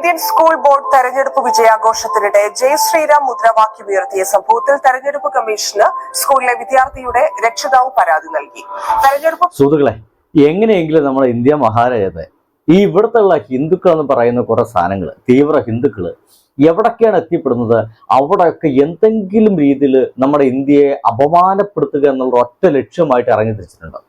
Indian school board തെരഞ്ഞെടുപ്പ് വിജയാഘോഷത്തിനിടെ ജയ് ശ്രീരാം മുദ്രാവാക്യം ഉയർത്തിയ സംഭവത്തിൽ തെരഞ്ഞെടുപ്പ് കമ്മീഷന് സ്കൂളിലെ വിദ്യാർത്ഥിയുടെ രക്ഷിതാവ് പരാതി നൽകി. തെരഞ്ഞെടുപ്പ് സുഹൃത്തുക്കളെ എങ്ങനെയെങ്കിലും നമ്മുടെ ഇന്ത്യ മഹാരാജ്യത്തെ ഈ ഇവിടുത്തെ ഉള്ള ഹിന്ദുക്കൾ എന്ന് പറയുന്ന കുറെ സാധനങ്ങൾ തീവ്ര ഹിന്ദുക്കൾ എവിടൊക്കെയാണ് എത്തിപ്പെടുന്നത്? അവിടെയൊക്കെ എന്തെങ്കിലും രീതിയിൽ നമ്മുടെ ഇന്ത്യയെ അപമാനപ്പെടുത്തുക എന്നുള്ള ഒറ്റ ലക്ഷ്യമായിട്ട് ഇറങ്ങി തിരിച്ചിട്ടുണ്ട്.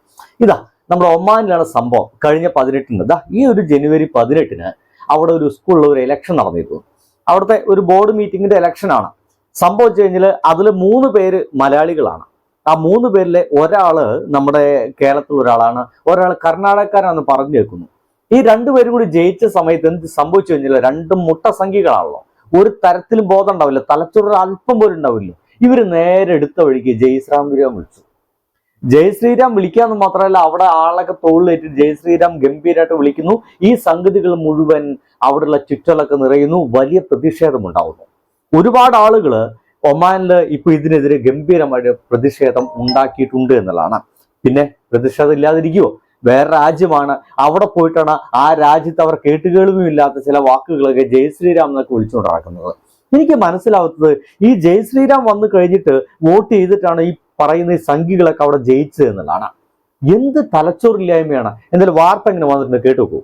ഇതാ നമ്മുടെ ഒമാനിലാണ് സംഭവം. കഴിഞ്ഞ പതിനെട്ടിന് ഇതാ ഈ ഒരു ജനുവരി പതിനെട്ടിന് അവിടെ ഒരു സ്കൂളിൽ ഒരു ഇലക്ഷൻ നടന്നിരുന്നു. അവിടുത്തെ ഒരു ബോർഡ് മീറ്റിംഗിന്റെ ഇലക്ഷനാണ് സംഭവിച്ചു കഴിഞ്ഞാൽ അതിൽ മൂന്ന് പേര് മലയാളികളാണ്. ആ മൂന്ന് പേരിലെ ഒരാൾ നമ്മുടെ കേരളത്തിലുള്ള ഒരാളാണ്. ഒരാൾ കർണാടകക്കാരാണെന്ന് പറഞ്ഞു കേൾക്കുന്നു. ഈ രണ്ടുപേരും കൂടി ജയിച്ച സമയത്ത് എന്ത് സംഭവിച്ചു കഴിഞ്ഞാൽ രണ്ടും മുട്ടസംഖ്യകളാണല്ലോ ഒരു തരത്തിലും ബോധം ഉണ്ടാവില്ല. തലച്ചോറ് അല്പം പോലും ഉണ്ടാവില്ല. ഇവർ നേരെ എടുത്ത വഴിക്ക് ജയ് ശ്രീരാം വിളിച്ചു. ജയ് ശ്രീരാം വിളിക്കാന്ന് മാത്രമല്ല അവിടെ ആളൊക്കെ തോളിലേറ്റ് ജയ് ശ്രീരാം ഗംഭീരമായിട്ട് വിളിക്കുന്നു. ഈ സംഗതികൾ മുഴുവൻ അവിടെയുള്ള ചുറ്റലൊക്കെ നിറയുന്നു. വലിയ പ്രതിഷേധം ഉണ്ടാവുന്നു ഒരുപാട് ആളുകൾ ഒമാനിൽ ഇപ്പൊ ഇതിനെതിരെ ഗംഭീരമായിട്ട് പ്രതിഷേധം ഉണ്ടാക്കിയിട്ടുണ്ട് എന്നുള്ളതാണ്. പിന്നെ പ്രതിഷേധം ഇല്ലാതിരിക്കുമോ വേറെ രാജ്യമാണ്. അവിടെ പോയിട്ടാണ് ആ രാജ്യത്ത് അവർ കേട്ടുകേളുമില്ലാത്ത ചില വാക്കുകളൊക്കെ ജയ് ശ്രീരാം എന്നൊക്കെ വിളിച്ചുകൊണ്ട് നടക്കുന്നത് എനിക്ക് മനസ്സിലാവുന്നത് ഈ ജയ് ശ്രീരാം വന്നു കഴിഞ്ഞിട്ട് വോട്ട് ചെയ്തിട്ടാണ് ഈ പറയുന്ന ഈ സംഖ്യകളൊക്കെ അവിടെ ജയിച്ചത് എന്നുള്ളതാണ്. എന്ത് തലച്ചോറില്ലായ്മയാണ്? എന്തായാലും വാർത്ത എങ്ങനെ വന്നിട്ടുണ്ട് കേട്ടു നോക്കൂ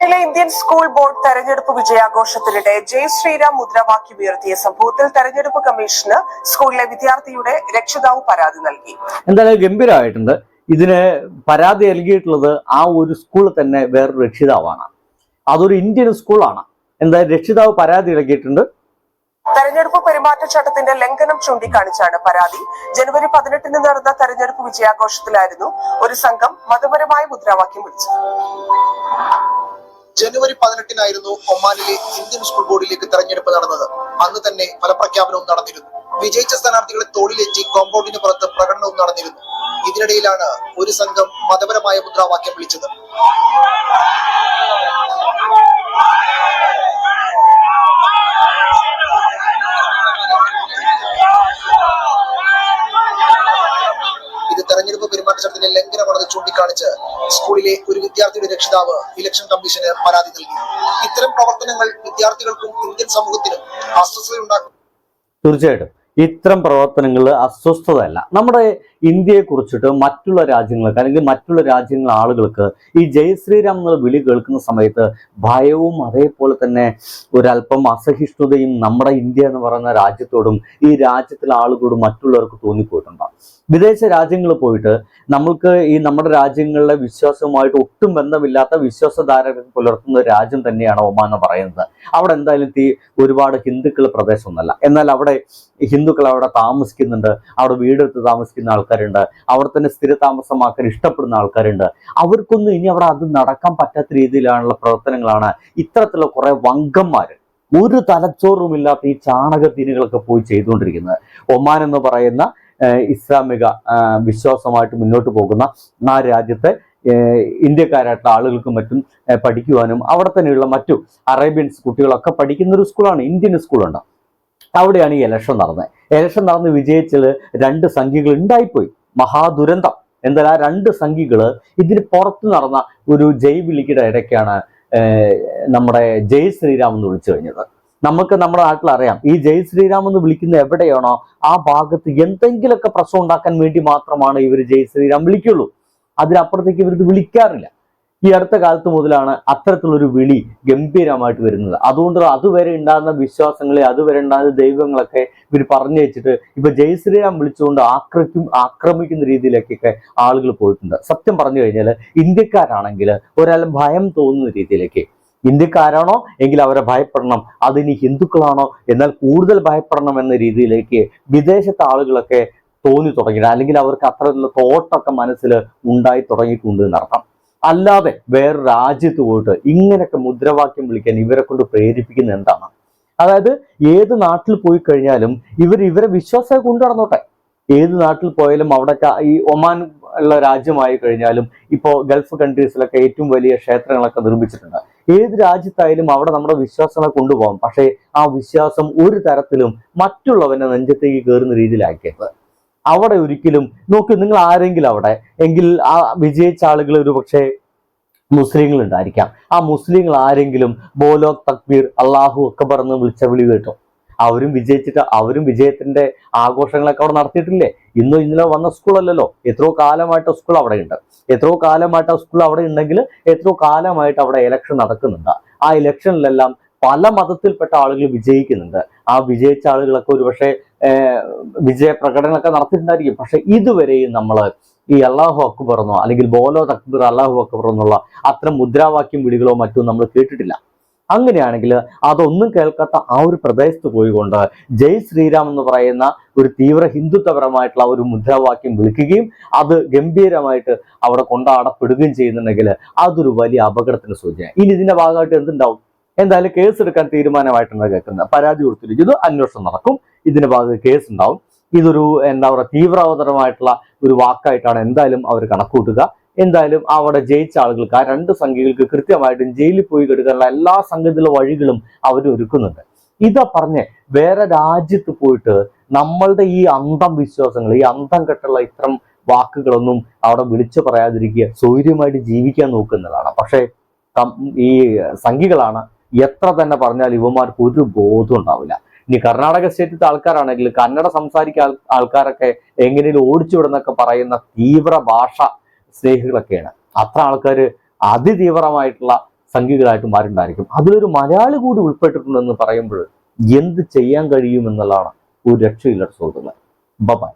ിലെ ഇന്ത്യൻ സ്കൂൾ ബോർഡ് തെരഞ്ഞെടുപ്പ് വിജയാഘോഷത്തിനിടെ ജയ് ശ്രീരാം മുദ്രാവാക്യം ഉയർത്തിയ സംഭവത്തിൽ തെരഞ്ഞെടുപ്പ് കമ്മീഷന് സ്കൂളിലെ വിദ്യാർത്ഥിയുടെ രക്ഷിതാവ് പരാതി നൽകി. എന്തായാലും ഗംഭീരമായിട്ടുണ്ട് ഇതിന് പരാതി നൽകിയിട്ടുള്ളത് ആ ഒരു സ്കൂൾ തന്നെ വേറൊരു രക്ഷിതാവാണ്. അതൊരു ഇന്ത്യൻ സ്കൂളാണ്. എന്തായാലും രക്ഷിതാവ് പരാതി നൽകിയിട്ടുണ്ട്. തെരഞ്ഞെടുപ്പ് പെരുമാറ്റച്ചട്ടത്തിന്റെ ലംഘനം ചൂണ്ടിക്കാണിച്ചാണ് പരാതി. ജനുവരി പതിനെട്ടിന് നടന്ന തെരഞ്ഞെടുപ്പ് വിജയാഘോഷത്തിലായിരുന്നു ഒരു സംഘം മതപരമായ മുദ്രാവാക്യം വിളിച്ചത്. ജനുവരി പതിനെട്ടിനായിരുന്നു ഒമാനിലെ ഇന്ത്യൻ സ്കൂൾ ബോർഡിലേക്ക് തെരഞ്ഞെടുപ്പ് നടന്നത്. അന്ന് തന്നെ ഫലപ്രഖ്യാപനവും നടന്നിരുന്നു. വിജയിച്ച സ്ഥാനാർത്ഥികളെ തോളിലേറ്റി കോമ്പൗണ്ടിന് പുറത്ത് പ്രകടനവും നടന്നിരുന്നു. ഇതിനിടയിലാണ് ഒരു സംഘം മതപരമായ മുദ്രാവാക്യം വിളിച്ചത് ഇത് തെരഞ്ഞെടുപ്പ് പെരുമാറ്റച്ചട്ടത്തിന്റെ ലംഘനമാണെന്ന് ചൂണ്ടിക്കാണിച്ച് സ്കൂളിലെ ഒരു വിദ്യാർത്ഥിയുടെ രക്ഷിതാവ് ഇലക്ഷൻ കമ്മീഷന് പരാതി നൽകി. ഇത്തരം പ്രവർത്തനങ്ങൾ വിദ്യാർത്ഥികൾക്കും ഇന്ത്യൻ സമൂഹത്തിനും അസ്വസ്ഥതയുണ്ടാക്കും. തീർച്ചയായിട്ടും. ഇത്തരം പ്രവർത്തനങ്ങൾ അസ്വസ്ഥതയല്ല. നമ്മുടെ ഇന്ത്യയെ കുറിച്ചിട്ട് മറ്റുള്ള രാജ്യങ്ങൾക്ക് അല്ലെങ്കിൽ മറ്റുള്ള രാജ്യങ്ങളെ ആളുകൾക്ക് ഈ ജയ് ശ്രീരാം എന്നുള്ള വിളി കേൾക്കുന്ന സമയത്ത് ഭയവും അതേപോലെ തന്നെ ഒരല്പം അസഹിഷ്ണുതയും നമ്മുടെ ഇന്ത്യ എന്ന് പറയുന്ന രാജ്യത്തോടും ഈ രാജ്യത്തിലെ ആളുകളോടും മറ്റുള്ളവർക്ക് തോന്നിപ്പോയിട്ടുണ്ടാകും വിദേശ രാജ്യങ്ങളിൽ പോയിട്ട് നമ്മൾക്ക് ഈ നമ്മുടെ രാജ്യങ്ങളിലെ വിശ്വാസവുമായിട്ട് ഒട്ടും ബന്ധമില്ലാത്ത വിശ്വാസധാര പുലർത്തുന്ന രാജ്യം തന്നെയാണ് ഒമാൻ എന്ന് പറയുന്നത്. അവിടെ എന്തായാലും തീ ഒരുപാട് ഹിന്ദുക്കൾ പ്രദേശമൊന്നുമല്ല. എന്നാൽ അവിടെ ഹിന്ദുക്കൾ അവിടെ താമസിക്കുന്നുണ്ട്. അവിടെ വീടെടുത്ത് താമസിക്കുന്ന ആൾക്കാരുണ്ട്. അവിടെ തന്നെ സ്ഥിര താമസമാക്കാൻ ഇഷ്ടപ്പെടുന്ന ആൾക്കാരുണ്ട്. അവർക്കൊന്നും ഇനി അവിടെ അത് നടക്കാൻ പറ്റാത്ത രീതിയിലാണുള്ള പ്രവർത്തനങ്ങളാണ് ഇത്തരത്തിലുള്ള കുറെ വങ്കന്മാർ ഒരു തലച്ചോറുമില്ലാത്ത ഈ ചാണകത്തിനുകളൊക്കെ പോയി ചെയ്തുകൊണ്ടിരിക്കുന്നത്. ഒമാൻ എന്ന് പറയുന്ന ഇസ്ലാമിക വിശ്വാസമായിട്ട് മുന്നോട്ട് പോകുന്ന ആ രാജ്യത്തെ ഇന്ത്യക്കാരായിട്ടുള്ള ആളുകൾക്കും മറ്റും പഠിക്കുവാനും അവിടെ തന്നെയുള്ള മറ്റു അറേബ്യൻസ് കുട്ടികളൊക്കെ പഠിക്കുന്ന ഒരു സ്കൂളാണ്. ഇന്ത്യൻ സ്കൂളുണ്ട്. അവിടെയാണ് ഈ ഇലക്ഷൻ നടന്നത്. ഇലക്ഷൻ നടന്ന് വിജയിച്ചത് രണ്ട് സംഖ്യകൾ ഉണ്ടായിപ്പോയി. മഹാദുരന്തം. എന്തായാലും ആ രണ്ട് സംഖ്യകൾ ഇതിന് പുറത്ത് നടന്ന ഒരു ജയ് വിളിയുടെ ഇടയ്ക്കാണ് നമ്മുടെ ജയ് ശ്രീരാം എന്ന് വിളിച്ചു കഴിഞ്ഞത്. നമുക്ക് നമ്മുടെ നാട്ടിൽ അറിയാം ഈ ജയ് ശ്രീരാം എന്ന് വിളിക്കുന്ന എവിടെയാണോ ആ ഭാഗത്ത് എന്തെങ്കിലുമൊക്കെ പ്രശ്നം ഉണ്ടാക്കാൻ വേണ്ടി മാത്രമാണ് ഇവർ ജയ് ശ്രീരാം വിളിക്കുള്ളൂ. അതിനപ്പുറത്തേക്ക് ഇവരിത് വിളിക്കാറില്ല. ഈ അടുത്ത കാലത്ത് മുതലാണ് അത്തരത്തിലൊരു വിളി ഗംഭീരമായിട്ട് വരുന്നത്. അതുകൊണ്ട് അതുവരെ ഉണ്ടാകുന്ന വിശ്വാസങ്ങളെ അതുവരെ ഉണ്ടാകുന്ന ദൈവങ്ങളൊക്കെ ഇവർ പറഞ്ഞു വെച്ചിട്ട് ഇപ്പൊ ജയശ്രീരാം വിളിച്ചുകൊണ്ട് ആക്രമിക്കും ആക്രമിക്കുന്ന രീതിയിലേക്കൊക്കെ ആളുകൾ പോയിട്ടുണ്ട്. സത്യം പറഞ്ഞു കഴിഞ്ഞാൽ ഇന്ത്യക്കാരാണെങ്കിൽ ഒരാൾ ഭയം തോന്നുന്ന രീതിയിലേക്ക് ഇന്ത്യക്കാരാണോ എങ്കിൽ അവരെ ഭയപ്പെടണം അതിനി ഹിന്ദുക്കളാണോ എന്നാൽ കൂടുതൽ ഭയപ്പെടണം എന്ന രീതിയിലേക്ക് വിദേശത്തെ ആളുകളൊക്കെ തോന്നി തുടങ്ങിയിട്ട് അല്ലെങ്കിൽ അവർക്ക് അത്തരത്തിലുള്ള തോട്ടൊക്കെ മനസ്സിൽ ഉണ്ടായി തുടങ്ങിയിട്ടുണ്ട് എന്നർത്ഥം. അല്ലാതെ വേറെ രാജ്യത്ത് പോയിട്ട് ഇങ്ങനെയൊക്കെ മുദ്രാവാക്യം വിളിക്കാൻ ഇവരെ കൊണ്ട് പ്രേരിപ്പിക്കുന്ന എന്താണ്? അതായത് ഏത് നാട്ടിൽ പോയി കഴിഞ്ഞാലും ഇവർ ഇവരെ വിശ്വാസം കൊണ്ടു നടന്നോട്ടെ. ഏത് നാട്ടിൽ പോയാലും അവിടെ ഈ ഒമാൻ ഉള്ള രാജ്യമായി കഴിഞ്ഞാലും ഇപ്പോൾ ഗൾഫ് കൺട്രീസിലൊക്കെ ഏറ്റവും വലിയ ക്ഷേത്രങ്ങളൊക്കെ നിർമ്മിച്ചിട്ടുണ്ട്. ഏത് രാജ്യത്തായാലും അവിടെ നമ്മുടെ വിശ്വാസങ്ങളെ കൊണ്ടുപോകാം. പക്ഷേ ആ വിശ്വാസം ഒരു തരത്തിലും മറ്റുള്ളവനെ നെഞ്ചത്തേക്ക് കയറുന്ന രീതിയിലാക്കിയത് അവിടെ ഒരിക്കലും നോക്കി നിങ്ങൾ ആരെങ്കിലും അവിടെ എങ്കിൽ ആ വിജയിച്ച ആളുകൾ ഒരു പക്ഷേ മുസ്ലിങ്ങൾ ഉണ്ടായിരിക്കാം ആ മുസ്ലിങ്ങൾ ആരെങ്കിലും ബോലോ തക്ബീർ അള്ളാഹു അക്ബർ എന്ന് വിളിച്ച വിളി കേട്ടോ. അവരും വിജയിച്ചിട്ട് അവരും വിജയത്തിന്റെ ആഘോഷങ്ങളൊക്കെ അവിടെ നടത്തിയിട്ടില്ലേ? ഇന്നോ ഇന്നലെ വന്ന സ്കൂളല്ലല്ലോ എത്രയോ കാലമായിട്ട് സ്കൂൾ അവിടെ ഉണ്ട് എത്രയോ കാലമായിട്ട് സ്കൂൾ അവിടെ ഉണ്ടെങ്കിൽ എത്രയോ കാലമായിട്ട് അവിടെ ഇലക്ഷൻ നടക്കുന്നുണ്ട്. ആ ഇലക്ഷനിലെല്ലാം പല മതത്തിൽപ്പെട്ട ആളുകൾ വിജയിക്കുന്നുണ്ട്. ആ വിജയിച്ച ആളുകളൊക്കെ ഒരുപക്ഷെ ഏർ, വിജയ പ്രകടനമൊക്കെ നടത്തിയിട്ടുണ്ടായിരിക്കും. പക്ഷെ ഇതുവരെയും നമ്മൾ ഈ അള്ളാഹു അക്ബർ എന്നോ അല്ലെങ്കിൽ ബോലോ തക്ബീർ അള്ളാഹു അക്ബർ എന്നുള്ള അത്തരം മുദ്രാവാക്യം വിളികളോ മറ്റോ നമ്മൾ കേട്ടിട്ടില്ല. അങ്ങനെയാണെങ്കിൽ അതൊന്നും കേൾക്കാത്ത ആ ഒരു പ്രദേശത്ത് പോയിക്കൊണ്ട് ജയ് ശ്രീരാം എന്ന് പറയുന്ന ഒരു തീവ്ര ഹിന്ദുത്വപരമായിട്ടുള്ള ഒരു മുദ്രാവാക്യം വിളിക്കുകയും അത് ഗംഭീരമായിട്ട് അവിടെ കൊണ്ടാടപ്പെടുകയും ചെയ്യുന്നുണ്ടെങ്കിൽ അതൊരു വലിയ അപകടത്തിന് സൂചന ഇനി ഇതിന്റെ ഭാഗമായിട്ട് എന്തുണ്ടാവും? എന്തായാലും കേസ് എടുക്കാൻ തീരുമാനമായിട്ടാണ് കേൾക്കുന്നത്. പരാതി കൊടുത്തിരിക്കുന്നു. അന്വേഷണം നടക്കും. ഇതിന്റെ ഭാഗത്ത് കേസ് ഉണ്ടാവും. ഇതൊരു എന്താ പറയുക തീവ്രതരമായിട്ടുള്ള ഒരു വാക്കായിട്ടാണ് എന്തായാലും അവർ കണക്കൂട്ടുക. എന്തായാലും അവിടെ ജയിച്ച ആളുകൾക്ക് ആ രണ്ട് സംഖ്യകൾക്ക് കൃത്യമായിട്ടും ജയിലിൽ പോയി കിടക്കാനുള്ള എല്ലാ സംഘത്തിലുള്ള വഴികളും അവർ ഒരുക്കുന്നുണ്ട്. ഇതാ പറഞ്ഞ് വേറെ രാജ്യത്ത് പോയിട്ട് നമ്മളുടെ ഈ അന്തം വിശ്വാസങ്ങൾ ഈ അന്തം കെട്ടുള്ള ഇത്തരം വാക്കുകളൊന്നും അവിടെ വിളിച്ചു പറയാതിരിക്കുക സൗര്യമായിട്ട് ജീവിക്കാൻ നോക്കുന്നതാണ്. പക്ഷേ ഈ സംഖ്യകളാണ് എത്ര തന്നെ പറഞ്ഞാൽ ഇവന്മാർക്ക് ഒരു ബോധം ഉണ്ടാവില്ല. ഇനി കർണാടക സ്റ്റേറ്റിലത്തെ ആൾക്കാരാണെങ്കിൽ കന്നഡ സംസാരിക്കുന്ന ആൾക്കാരൊക്കെ എങ്ങനെയും ഓടിച്ചു വിടുന്നൊക്കെ പറയുന്ന തീവ്ര ഭാഷ സ്നേഹികളൊക്കെയാണ്. അത്ര ആൾക്കാർ അതിതീവ്രമായിട്ടുള്ള സംഖ്യകളായിട്ട് മാറിണ്ടായിരിക്കും. അതിലൊരു മലയാളി കൂടി ഉൾപ്പെട്ടിട്ടുണ്ടെന്ന് പറയുമ്പോൾ എന്ത് ചെയ്യാൻ കഴിയുമെന്നുള്ളതാണ് ഒരു രക്ഷയില്ലാത്ത സുഹൃത്തുക്കളെ ബൈ